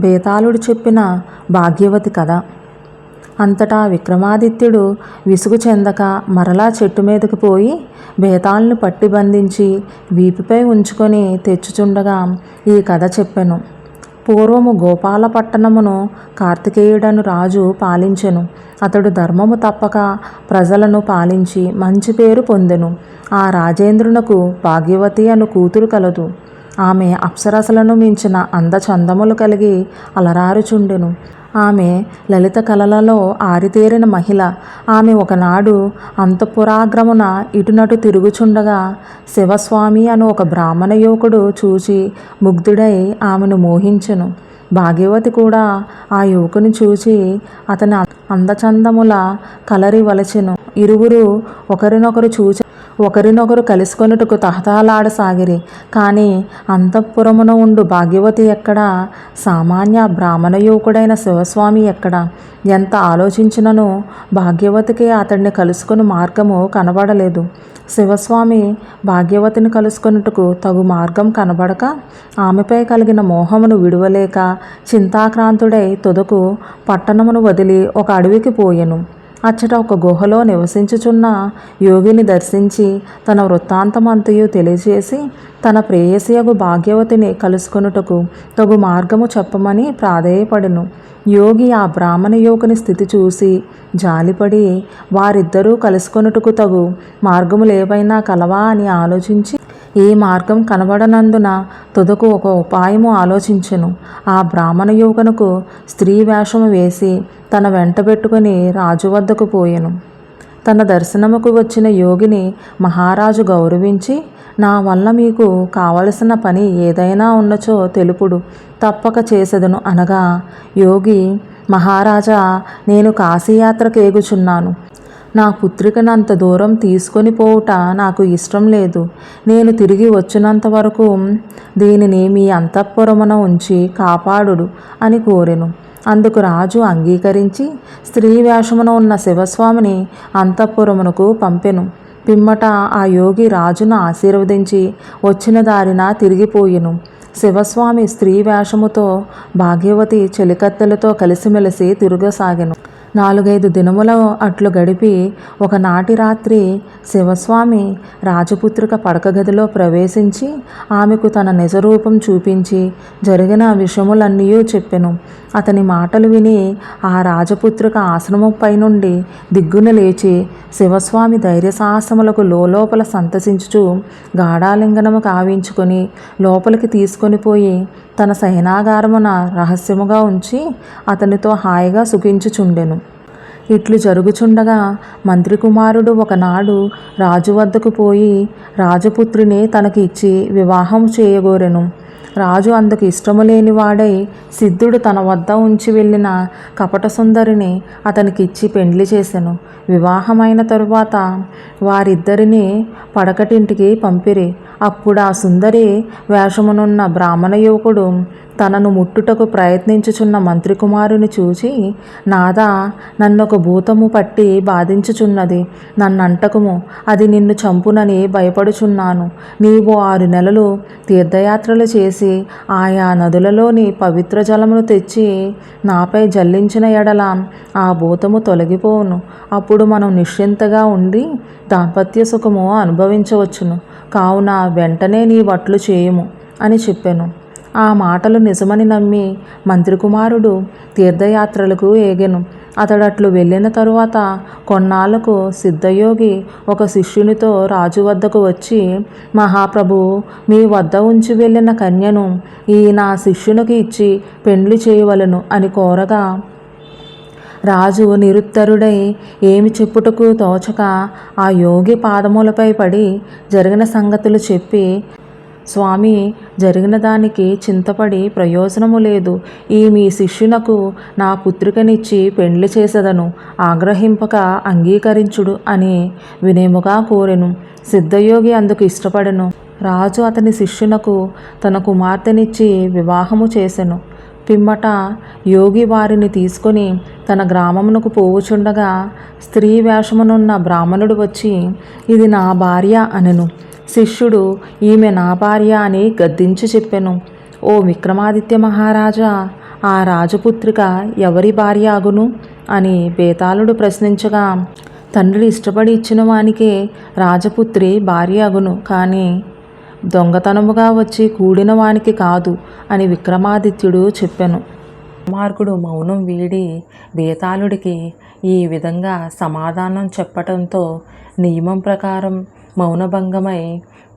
బేతాళుడు చెప్పిన భాగ్యవతి కథ. అంతటా విక్రమాదిత్యుడు విసుగు చెందక మరలా చెట్టు మీదకి పోయి బేతాలను పట్టి బంధించి వీపుపై ఉంచుకొని తెచ్చుచుండగా ఈ కథ చెప్పెను. పూర్వము గోపాల పట్టణమును కార్తికేయుడను రాజు పాలించెను. అతడు ధర్మము తప్పక ప్రజలను పాలించి మంచి పేరు పొందెను. ఆ రాజేంద్రునకు భాగ్యవతి అను కూతురు కలదు. ఆమె అప్సరసలను మించిన అందచందములు కలిగి అలరారుచుండెను. ఆమె లలిత కళలలో ఆరితేరిన మహిళ ఆమె ఒకనాడు అంతఃపురాగ్రమున ఇటునటు తిరుగుచుండగా శివస్వామి అను ఒక బ్రాహ్మణ యువకుడు చూచి ముగ్ధుడై ఆమెను మోహించెను. భాగ్యవతి కూడా ఆ యువకుని చూచి అతని అందచందముల కలరి వలచెను. ఇరువురు ఒకరినొకరు చూచి ఒకరినొకరు కలుసుకొనుటకు తహతహలాడసాగిరి కానీ అంతఃపురమున ఉండు భాగ్యవతి ఎక్కడ? సామాన్య బ్రాహ్మణ యువకుడైన శివస్వామి ఎక్కడ? ఎంత ఆలోచించినను భాగ్యవతికి అతడిని కలుసుకుని మార్గము కనబడలేదు. శివస్వామి భాగ్యవతిని కలుసుకొనుటకు తగు మార్గం కనబడక ఆమెపై కలిగిన మోహమును విడువలేక చింతాక్రాంతుడై తుదకు పట్టణమును వదిలి ఒక అడవికి పోయెను. అచ్చట ఒక గుహలో నివసించుచున్న యోగిని దర్శించి తన వృత్తాంతమంతయు తెలియజేసి తన ప్రేయసియగు భాగ్యవతిని కలుసుకొనుటకు తగు మార్గము చెప్పమని ప్రాధేయపడెను. యోగి ఆ బ్రాహ్మణ యోగిని స్థితి చూసి జాలిపడి వారిద్దరూ కలుసుకొనుటకు తగు మార్గములేవైనా కలవా అని ఆలోచించి ఈ మార్గం కనబడనందున తుదకు ఒక ఉపాయము ఆలోచించెను. ఆ బ్రాహ్మణ యువకునకు స్త్రీ వేషము వేసి తన వెంటబెట్టుకుని రాజు వద్దకు పోయెను. తన దర్శనముకు వచ్చిన యోగిని మహారాజు గౌరవించి నా వల్ల మీకు కావలసిన పని ఏదైనా ఉన్నచో తెలుపుడు తప్పక చేసెదను అనగా యోగి మహారాజా నేను కాశీయాత్రకు ఏగుచున్నాను నా పుత్రికనంత దూరం తీసుకొని పోవుట నాకు ఇష్టం లేదు. నేను తిరిగి వచ్చినంత వరకు దీనిని మీ అంతఃపురమున ఉంచి కాపాడుడు అని కోరెను. అందుకు రాజు అంగీకరించి స్త్రీ వేషమున ఉన్న శివస్వామిని అంతఃపురమునకు పంపెను. పిమ్మట ఆ యోగి రాజును ఆశీర్వదించి వచ్చిన దారిన తిరిగిపోయెను శివస్వామి స్త్రీ వేషముతో భాగ్యవతి చెలికత్తెలతో కలిసిమెలిసి తిరగసాగెను. నాలుగైదు దినముల అట్లు గడిపి ఒకనాటి రాత్రి శివస్వామి రాజపుత్రిక పడక గదిలో ప్రవేశించి ఆమెకు తన నిజరూపం చూపించి జరిగిన విషయములన్నీ చెప్పెను. అతని మాటలు విని ఆ రాజపుత్రిక ఆశ్రమంపై నుండి దిగ్గున లేచి శివస్వామి ధైర్య సాహసములకు లోపల సంతసించుచు గాఢాలింగనము కావించుకొని లోపలికి తీసుకొని పోయి తన సైనాగారమున రహస్యముగా ఉంచి అతనితో హాయిగా సుఖించుచుండెను. ఇట్లు జరుగుచుండగా మంత్రి కుమారుడు ఒకనాడు రాజు వద్దకు పోయి రాజపుత్రిని తనకి ఇచ్చి వివాహం చేయగోరెను. రాజు అందుకు ఇష్టము లేని వాడై సిద్ధుడు తన వద్ద ఉంచి వెళ్ళిన కపట సుందరిని అతనికిచ్చి పెండ్లి చేసెను. వివాహమైన తరువాత వారిద్దరిని పడకటింటికి పంపిరి. అప్పుడు ఆ సుందరి వేషమునున్న బ్రాహ్మణ యువకుడు తనను ముట్టుటకు ప్రయత్నించుచున్న మంత్రి కుమారుని చూచి నాదా నన్నొక భూతము పట్టి బాధించుచున్నది. నన్నంటకము అది నిన్ను చంపునని భయపడుచున్నాను. నీవు ఆరు నెలలు తీర్థయాత్రలు చేసి ఆయా నదులలోని పవిత్ర జలమును తెచ్చి నాపై జల్లించిన ఎడల ఆ భూతము తొలగిపోవును. అప్పుడు మనం నిశ్చింతగా ఉండి దాంపత్య సుఖము అనుభవించవచ్చును. కావున వెంటనే నీ వట్లు చేయము అని చెప్పాను. ఆ మాటలు నిజమని నమ్మి మంత్రి కుమారుడు తీర్థయాత్రలకు ఏగెను. అతడట్లు వెళ్ళిన తరువాత కొన్నాళ్ళకు సిద్ధయోగి ఒక శిష్యునితో రాజు వద్దకు వచ్చి మహాప్రభు మీ వద్ద ఉంచి వెళ్ళిన కన్యను ఈ నా శిష్యునికి ఇచ్చి పెండ్లి చేయవలను అని కోరగా రాజు నిరుత్తరుడై ఏమి చెప్పుటకు తోచక ఆ యోగి పాదములపై పడి జరిగిన సంగతులు చెప్పి స్వామి జరిగిన దానికి చింతపడి ప్రయోజనము లేదు. ఈ మీ శిష్యునకు నా పుత్రికనిచ్చి పెండ్లి చేసెదను. ఆగ్రహింపక అంగీకరించుడు అని వినేముగా కోరెను. సిద్ధయోగి అందుకు ఇష్టపడెను. రాజు అతని శిష్యునకు తన కుమార్తెనిచ్చి వివాహము చేసెను. పిమ్మట యోగి వారిని తీసుకొని తన గ్రామమునకు పోవుచుండగా స్త్రీ వేషమునున్న బ్రాహ్మణుడు వచ్చి ఇది నా భార్య అనెను. శిష్యుడు ఈమె నా భార్య అని గద్దించి చెప్పెను. ఓ విక్రమాదిత్య మహారాజా ఆ రాజపుత్రిక ఎవరి భార్య అగును? అని బేతాళుడు ప్రశ్నించగా తండ్రి ఇష్టపడి ఇచ్చిన వానికే రాజపుత్రి భార్య అగును కానీ దొంగతనముగా వచ్చి కూడిన వానికి కాదు అని విక్రమాదిత్యుడు చెప్పెను. కుమార్కుడు మౌనం వీడి బేతాళుడికి ఈ విధంగా సమాధానం చెప్పటంతో నియమం ప్రకారం మౌనభంగమై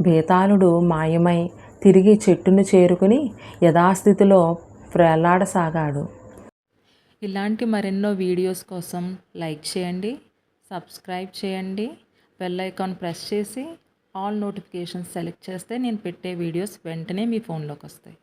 బేతాళుడు మాయమై తిరిగి చెట్టును చేరుకుని యథాస్థితిలో ప్రేలాడసాగాడు ఇలాంటి మరెన్నో వీడియోస్ కోసం లైక్ చేయండి సబ్స్క్రైబ్ చేయండి బెల్ ఐకాన్ ప్రెస్ చేసి ఆల్ నోటిఫికేషన్స్ సెలెక్ట్ చేస్తే నేను పెట్టే వీడియోస్ వెంటనే మీ ఫోన్లోకి వస్తాయి.